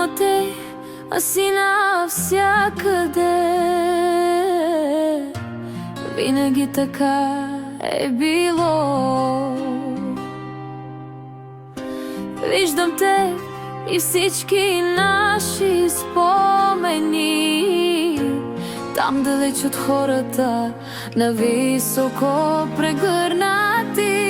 само те, а си навсякъде. Винаги така е било. Виждам те и всички наши спомени. Там далеч от хората, на високо прегърнати.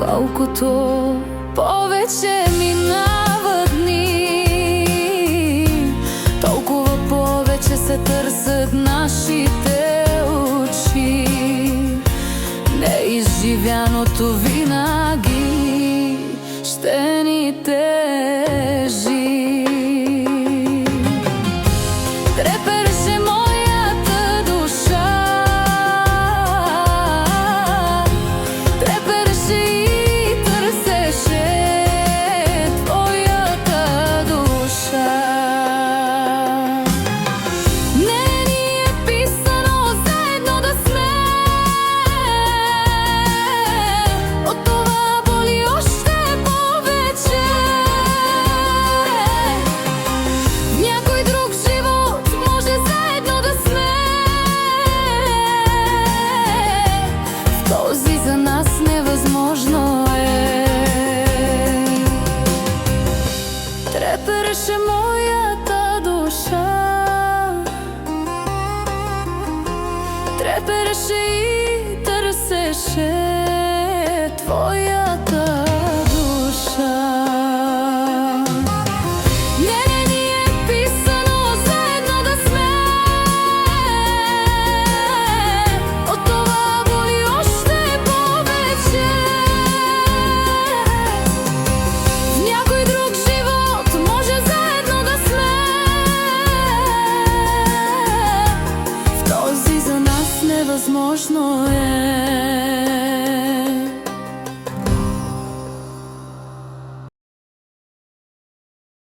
колкото повече минават дни, толкова повече се търсят нашите очи. Неизживяното винаги ще ни те. Vjeruješ i tërëseshe Tvoje